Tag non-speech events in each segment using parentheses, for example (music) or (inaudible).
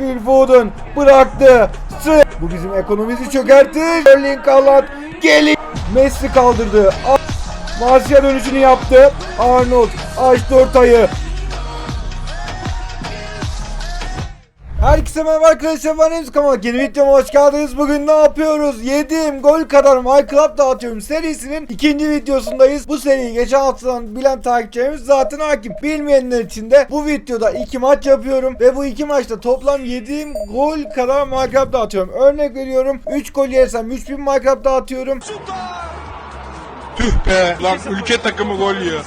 Phil Foden bıraktı. Sı- Bu bizim ekonomimizi çökertir. Erling Haaland gelin. Messi kaldırdı. Marsiya dönüşünü yaptı. Arnold açtı ortayı. Herkese merhaba arkadaşlar ben Remzi Kamal. Yeni videoma hoş geldiniz. Bugün ne yapıyoruz? Yediğim gol kadar My Club dağıtıyorum serisinin ikinci videosundayız. Bu seriyi geçen haftadan bilen takipçilerimiz zaten hakim. Bilmeyenler için de bu videoda iki maç yapıyorum ve bu iki maçta toplam yediğim gol kadar My Club dağıtıyorum. Örnek veriyorum 3 gol yersem 3000 My Club dağıtıyorum. Tüh be lan ülke takımı gol yiyor.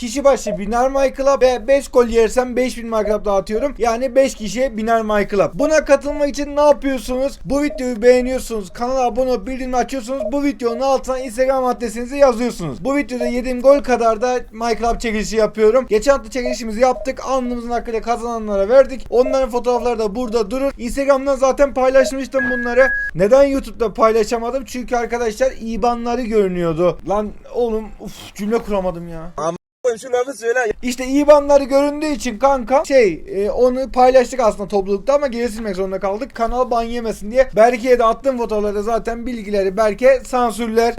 Kişi başı biner My Club ve 5 gol yersem 5000 My Club dağıtıyorum. Yani 5 kişiye biner My Club. Buna katılmak için ne yapıyorsunuz? Bu videoyu beğeniyorsunuz. Kanala abone olup bildirim açıyorsunuz. Bu videonun altına Instagram adresinizi yazıyorsunuz. Bu videoda yediğim gol kadar da My Club çekilişi yapıyorum. Geçen hafta çekilişimizi yaptık. Alnımızın hakkıyla kazananlara verdik. Onların fotoğrafları da burada durur. Instagram'dan zaten paylaşmıştım bunları. Neden YouTube'da paylaşamadım? Çünkü arkadaşlar IBAN'ları görünüyordu. Lan oğlum uf cümle kuramadım ya. Söyle. İşte IBAN'ları göründüğü için kanka şey e, onu paylaştık aslında toplulukta ama geri silmek zorunda kaldık. Kanal ban yemesin diye. Berke'ye de attığım fotoğraflarda zaten bilgileri Berke sansürler.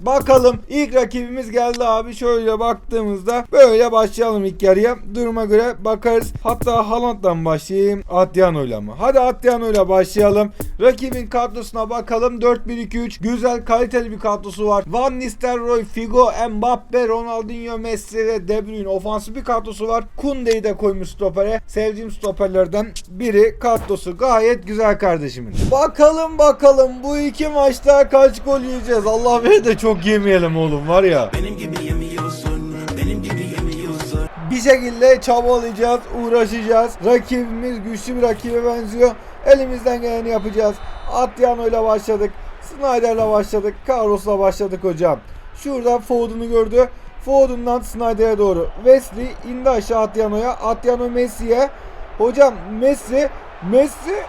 Bakalım ilk rakibimiz geldi abi. Şöyle baktığımızda böyle başlayalım ilk yarıya. Duruma göre bakarız. Hatta Haaland'dan başlayayım. Adriano'yla mı? Hadi Adriano'yla başlayalım. Rakibin kadrosuna bakalım. 4-1-2-3 güzel kaliteli bir kadrosu var. Van Nistelrooy, Figo, Mbappe, Ronaldinho, Messi ve De Bruyne ofansif bir kadrosu var. Kunde'yi de koymuş stopere. Sevdiğim stoperlerden biri kadrosu gayet güzel kardeşimin. Bakalım bakalım bu iki maçta kaç gol yiyeceğiz? Allah verir de çok yemeyelim oğlum var ya. Benim gibi yemiyorsun. Benim gibi yemiyorsun. Bir şekilde çabalayacağız, uğraşacağız. Rakibimiz güçlü bir rakibe benziyor. Elimizden geleni yapacağız. Adriano ile başladık. Snyder'la başladık. Carlos'la başladık hocam. Şurada Foden'u gördü. Foden'dan Snyder'e doğru. Wesley indi aşağı Adriano'ya. Adriano Messi'ye. Hocam Messi. Messi.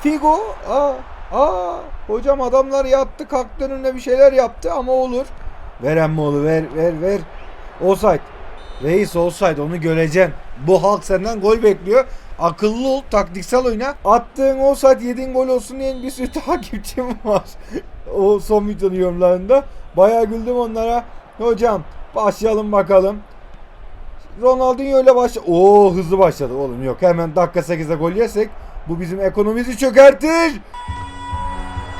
Figo. Aa, aa. Hocam adamlar yattı kalktı önüne bir şeyler yaptı ama olur. Ver emmoğlu ver ver ver. Offside. Reis olsaydı onu göreceksin. Bu halk senden gol bekliyor. Akıllı ol, taktiksel oyna. Attığın olsaydı yediğin gol olsun diye bir sürü (laughs) takipçim var. o son videonun yorumlarında. Bayağı güldüm onlara. Hocam başlayalım bakalım. Ronaldinho ile başla. Oo hızlı başladı oğlum yok. Hemen dakika 8'de gol yesek bu bizim ekonomimizi çökertir.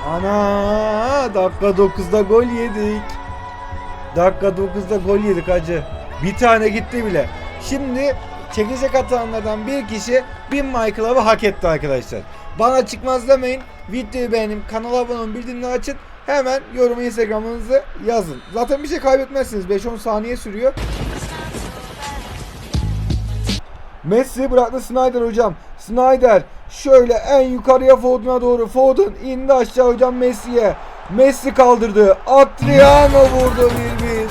Ana dakika 9'da gol yedik. Dakika 9'da gol yedik hacı. Bir tane gitti bile. Şimdi çekilecek atanlardan bir kişi 1000 My Club'ı hak etti arkadaşlar. Bana çıkmaz demeyin. Videoyu beğenin, kanala abone olun, bildirimleri açın. Hemen yorumu Instagram'ınızı yazın. Zaten bir şey kaybetmezsiniz. 5-10 saniye sürüyor. Messi bıraktı Snyder hocam. Snyder şöyle en yukarıya Foden'a doğru. Foden indi aşağı hocam Messi'ye. Messi kaldırdı. Adriano vurdu 1-1.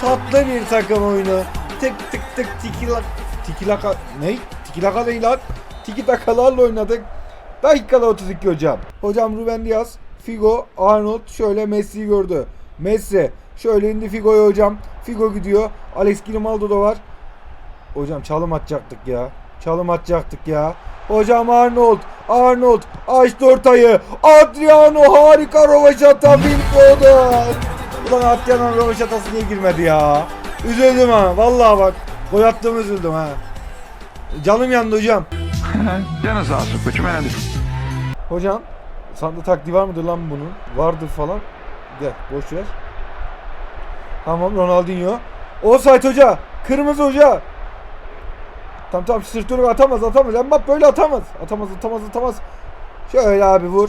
Tatlı bir takım oyunu. Tık tık tık tikilak. Tikilaka ne? Tikilaka değil lan. Tiki takalarla oynadık. Dakikada 32 hocam. Hocam Ruben Diaz, Figo, Arnold şöyle Messi'yi gördü. Messi şöyle indi Figo'ya hocam. Figo gidiyor. Alex Grimaldo da var. Hocam çalım atacaktık ya. Çalım atacaktık ya. Hocam Arnold. Arnold açtı ortayı. Adriano harika rovaşata Foden. Ulan Adriano'nun rovaşatası niye girmedi ya? Üzüldüm ha. Vallahi bak. Gol attığımı üzüldüm ha. Canım yandı hocam. (laughs) Canı sağ olsun koçum. Hocam sanda taktiği var mıdır lan bunun? Vardır falan. Gel boş ver. Tamam Ronaldinho. Offside hoca. Kırmızı hoca. Tamam tamam sırtını atamaz atamaz. Mbappe böyle atamaz. Atamaz atamaz atamaz. Şöyle abi vur.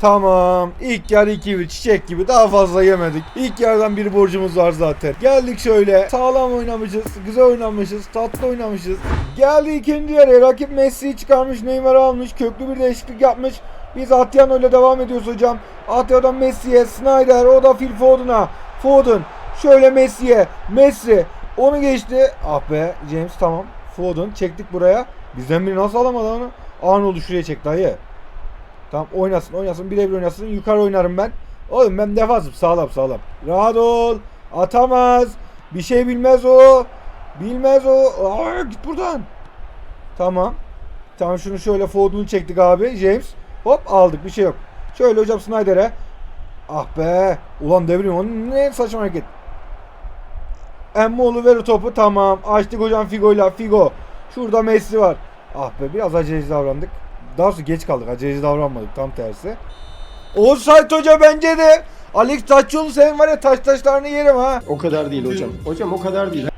Tamam. İlk yarı 2-1 çiçek gibi daha fazla yemedik. İlk yarıdan bir borcumuz var zaten. Geldik şöyle. Sağlam oynamışız. Güzel oynamışız. Tatlı oynamışız. Geldi ikinci yarı. Rakip Messi'yi çıkarmış. Neymar'ı almış. Köklü bir değişiklik yapmış. Biz Atiano ile devam ediyoruz hocam. Atiano'dan Messi'ye. Snyder. O da Phil Foden'a. Foden. Şöyle Messi'ye. Messi. Onu geçti. Ah be. James tamam. Foden. Çektik buraya. Bizden biri nasıl alamadı onu? Arnold'u şuraya çek dayı. Tamam oynasın oynasın birebir oynasın yukarı oynarım ben. Oğlum ben defansım sağlam sağlam. Rahat ol. Atamaz. Bir şey bilmez o. Bilmez o. Aa, git buradan. Tamam. Tamam şunu şöyle Foden'u çektik abi. James. Hop aldık bir şey yok. Şöyle hocam Snyder'e. Ah be. Ulan devrim onu ne saçma hareket. Emmoğlu ver o topu. Tamam. Açtık hocam Figo'yla. Figo. Şurada Messi var. Ah be biraz aceleci davrandık. Daha doğrusu geç kaldık. Aceleci davranmadık. Tam tersi. Offside hoca bence de. Alex Taççıoğlu senin var ya taş taşlarını yerim ha. O kadar değil hocam. Hocam o kadar değil.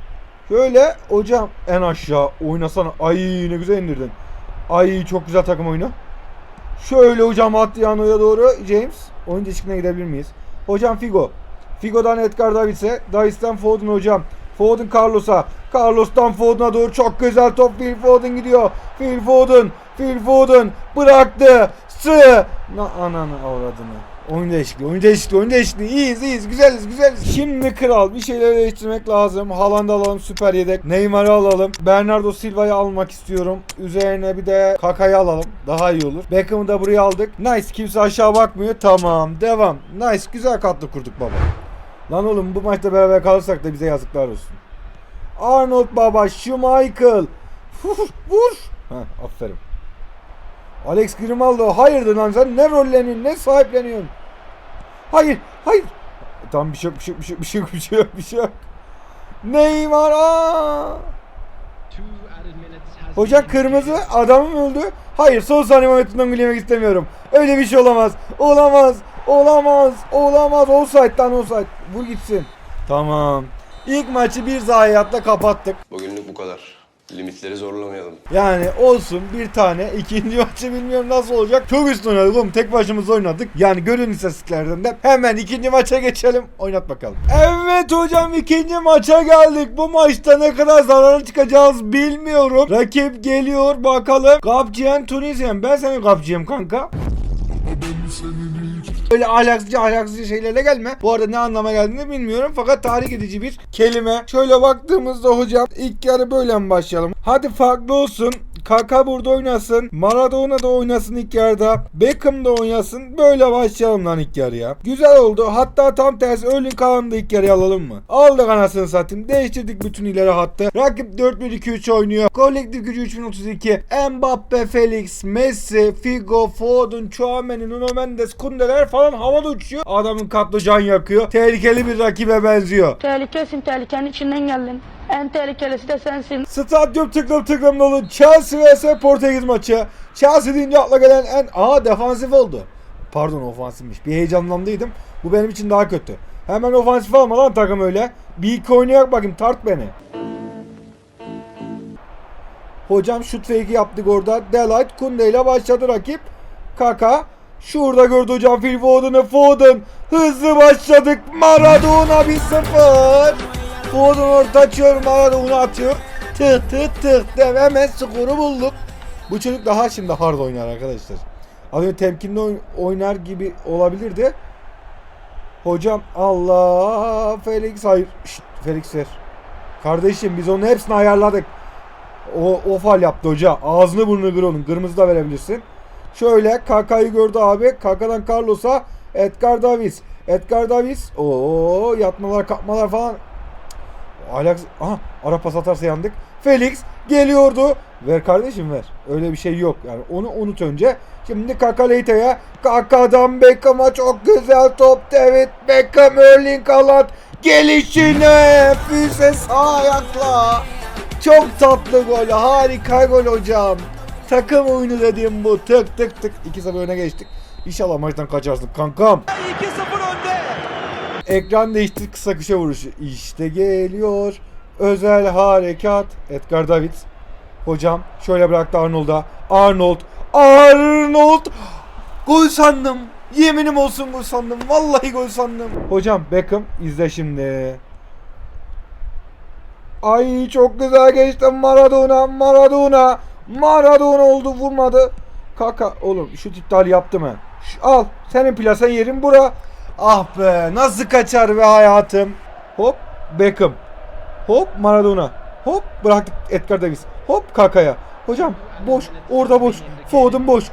Şöyle hocam en aşağı oynasana. Ay ne güzel indirdin. Ay çok güzel takım oyunu. Şöyle hocam Adriano'ya doğru James. Oyun değişikliğine gidebilir miyiz? Hocam Figo. Figo'dan Edgar Davids'e. Davids'ten Foden hocam. Foden Carlos'a. Carlos'tan Foden'a doğru çok güzel top. Phil Foden gidiyor. Phil Foden. Phil Foden bıraktı. Sı. Na ananı avradını. Oyun değişikliği, oyun değişikliği, oyun değişikliği. İyiyiz, iyiyiz, güzeliz, güzeliz. Şimdi kral bir şeyler değiştirmek lazım. Haaland'ı alalım, süper yedek. Neymar'ı alalım. Bernardo Silva'yı almak istiyorum. Üzerine bir de Kaka'yı alalım. Daha iyi olur. Beckham'ı da buraya aldık. Nice, kimse aşağı bakmıyor. Tamam, devam. Nice, güzel katlı kurduk baba. Lan oğlum bu maçta beraber kalırsak da bize yazıklar olsun. Arnold baba, Schmeichel. Vur, vur. Ha, aferin. Alex Grimaldo hayırdır lan sen ne rolleniyorsun ne sahipleniyorsun? Hayır hayır. Tamam bir şey bir şey bir şey bir şey bir şey yok. Neymar aa. Hoca kırmızı adamım öldü. Hayır son saniye Mehmet'inden gol yemek istemiyorum. Öyle bir şey olamaz. Olamaz. Olamaz. Olamaz. Offside lan offside. Vur gitsin. Tamam. İlk maçı bir zayiatla kapattık. Bugünlük bu kadar. Limitleri zorlamayalım. Yani olsun bir tane. ikinci maçı bilmiyorum nasıl olacak. Çok üstün oynadık oğlum. Tek başımıza oynadık. Yani görün istatistiklerden de. Hemen ikinci maça geçelim. Oynat bakalım. Evet hocam ikinci maça geldik. Bu maçta ne kadar zararlı çıkacağız bilmiyorum. Rakip geliyor bakalım. Gabciyen Tunisyen. Ben senin Gabciyen kanka. Öyle ahlaksızca ahlaksızca şeylerle gelme. Bu arada ne anlama geldiğini bilmiyorum. Fakat tahrik edici bir kelime. Şöyle baktığımızda hocam ilk yarı böyle mi başlayalım? Hadi farklı olsun. Kaka burada oynasın. Maradona da oynasın ilk yarıda. Beckham da oynasın. Böyle başlayalım lan ilk yarıya. Güzel oldu. Hatta tam tersi Erling Haaland'ı ilk yarıya alalım mı? Aldık anasını satayım. Değiştirdik bütün ileri hattı. Rakip 4-1-2-3 oynuyor. Kolektif gücü 3032. Mbappe, Felix, Messi, Figo, Foden, Chouameni, Nuno Mendes, Kundeler falan havada uçuyor. Adamın katlı can yakıyor. Tehlikeli bir rakibe benziyor. Tehlikesin, tehlikenin içinden geldin. En tehlikelisi de sensin. Stadyum tıklım tıklım dolu. Chelsea vs Portekiz maçı. Chelsea deyince akla gelen en... Aa defansif oldu. Pardon ofansifmiş. Bir heyecanlandıydım. Bu benim için daha kötü. Hemen ofansif alma lan takım öyle. Bir iki oynayak bakayım tart beni. Hocam şut fake'i yaptık orada. Delight Kunde ile başladı rakip. Kaka. Şurada gördü hocam Phil Foden'ı Foden. Hızlı başladık. Maradona 1-0. Foden orta açıyor. Maradona atıyor. Tık tık tık. Dev hemen skoru bulduk. Bu çocuk daha şimdi hard oynar arkadaşlar. Az önce temkinli oyn- oynar gibi olabilirdi. Hocam Allah Felix hayır. Şşt, Felix ver. Kardeşim biz onun hepsini ayarladık. O, o fal yaptı hoca. Ağzını burnunu kır onun. Kırmızı da verebilirsin. Şöyle Kaka'yı gördü abi. Kaka'dan Carlos'a Edgar Davis. Edgar Davis. Oo yatmalar kapmalar falan. Alex aha ara pas yandık. Felix geliyordu. Ver kardeşim ver. Öyle bir şey yok. Yani onu unut önce. Şimdi Kaka Leite'ye. Kaka'dan Beckham'a çok güzel top. David Beckham Erling Haaland gelişine füze sağ ayakla. Çok tatlı gol. Harika gol hocam. Takım oyunu dediğim bu. Tık tık tık. 2-0 öne geçtik. İnşallah maçtan kaçarsın kankam. 2-0 önde. Ekran değişti kısa köşe vuruşu. İşte geliyor. Özel harekat. Edgar David. Hocam şöyle bıraktı Arnold'a. Arnold. Arnold. Gol sandım. Yeminim olsun gol sandım. Vallahi gol sandım. Hocam Beckham izle şimdi. Ay çok güzel geçti Maradona. Maradona. Maradona oldu vurmadı. Kaka oğlum şu iptal yaptım ben. Şu- al senin plasen yerin bura. Ah be nasıl kaçar be hayatım. Hop Beckham. Hop Maradona. Hop bıraktık Edgar Davis. Hop Kaka'ya. Hocam boş. Orada boş. Foden boş.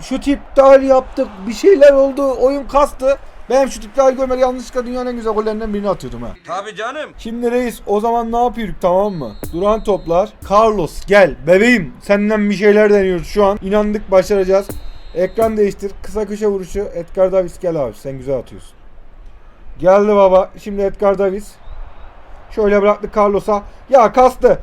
Şu iptal yaptık. Bir şeyler oldu. Oyun kastı. Benim şu tipte görmeli yanlışlıkla dünyanın en güzel gollerinden birini atıyordum ha. Tabii canım. Şimdi reis o zaman ne yapıyoruz tamam mı? Duran toplar. Carlos gel bebeğim senden bir şeyler deniyoruz şu an. İnandık başaracağız. Ekran değiştir. Kısa köşe vuruşu. Edgar Davis gel abi sen güzel atıyorsun. Geldi baba. Şimdi Edgar Davis. Şöyle bıraktı Carlos'a. Ya kastı.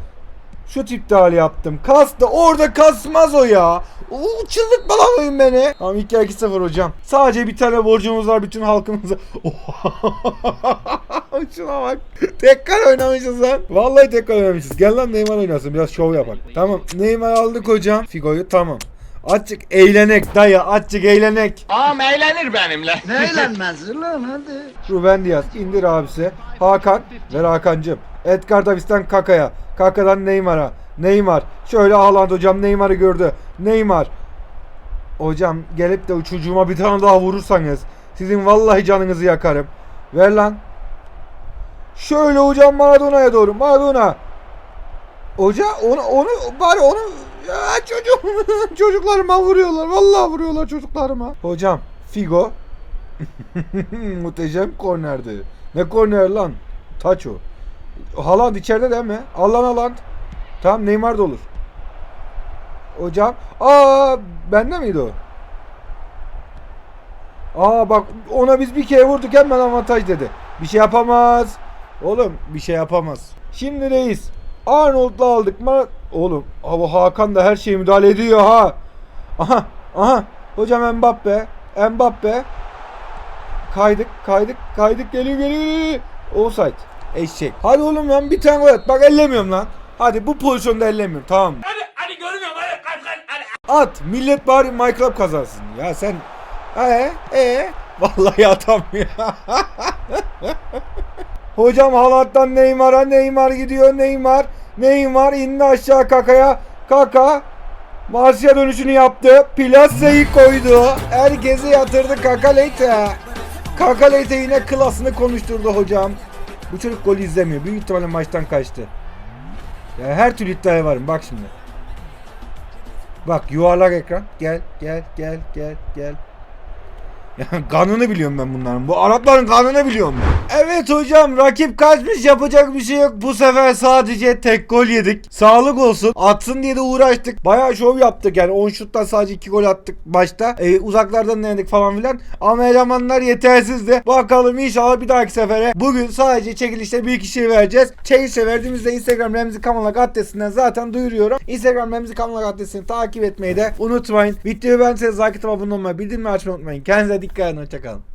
Şu tipte hali yaptım. Kastı. Orada kasmaz o ya. Oo, çıldırtma lan oyun beni. Tamam 2-2-0 hocam. Sadece bir tane borcumuz var bütün halkımıza. (laughs) Şuna bak. Tekrar oynamışız lan. Vallahi tekrar oynamışız. Gel lan Neymar oynasın. Biraz şov yapak. Tamam. Neymar aldık hocam. Figo'yu tamam. Açık eğlenek dayı. Açık eğlenek. Ağam eğlenir benimle. Ruben Diaz indir abisi. Hakan. Ver Hakan'cım. Edgar Davis'ten Kaka'ya. Kaka'dan Neymar'a. Neymar. Şöyle Haaland hocam Neymar'ı gördü. Neymar. Hocam gelip de çocuğuma bir tane daha vurursanız sizin vallahi canınızı yakarım. Ver lan. Şöyle hocam Maradona'ya doğru. Maradona. Hoca onu onu bari onu ya çocuk (laughs) çocuklarıma vuruyorlar. Vallahi vuruyorlar çocuklarıma. Hocam Figo (laughs) Muhteşem kornerdi. Ne korner lan? Taç o. Haaland içeride değil mi? Allan Haaland. Tamam Neymar da olur. Hocam. Aa bende miydi o? Aa bak ona biz bir kere vurduk hemen avantaj dedi. Bir şey yapamaz. Oğlum bir şey yapamaz. Şimdi reis. Arnold'la aldık mı? Oğlum ama Hakan da her şeye müdahale ediyor ha. Aha aha. Hocam Mbappe. Mbappe. Kaydık kaydık kaydık geliyor geliyor. Offside. Eşek. Hadi oğlum lan bir tane gol at. Bak ellemiyorum lan. Hadi bu pozisyonda ellemiyorum tamam mı? Hadi hadi görmüyorum hadi hadi hadi. hadi. At. Millet bari My Club kazansın. Ya sen ee ee vallahi atamıyor. (laughs) Hocam Haaland'dan Neymar'a Neymar gidiyor Neymar. Neymar indi aşağı Kaka'ya. Kaka Marsilya dönüşünü yaptı. Plasa'yı koydu. Herkesi yatırdı Kakaleyte. Kakaleyte yine klasını konuşturdu hocam. Bu çocuk gol izlemiyor. Büyük ihtimalle maçtan kaçtı. Ya her türlü iddiaya varım. Bak şimdi. Bak yuvarlak ekran. Gel gel gel gel gel. Ya kanını biliyorum ben bunların. Bu Arapların kanını biliyorum ben. Evet hocam rakip kaçmış yapacak bir şey yok. Bu sefer sadece tek gol yedik. Sağlık olsun. Atsın diye de uğraştık. Bayağı şov yaptık yani 10 şuttan sadece 2 gol attık başta. Ee, uzaklardan denedik falan filan. Ama elemanlar yetersizdi. Bakalım inşallah bir dahaki sefere. Bugün sadece çekilişte bir kişiye vereceğiz. Çekilişe verdiğimizde Instagram Remzi Kamalak adresinden zaten duyuruyorum. Instagram Remzi Kamalak adresini takip etmeyi de unutmayın. Videoyu ben size atıp abone olmayı, bildirimleri açmayı unutmayın. Kendinize americano, Tiagão.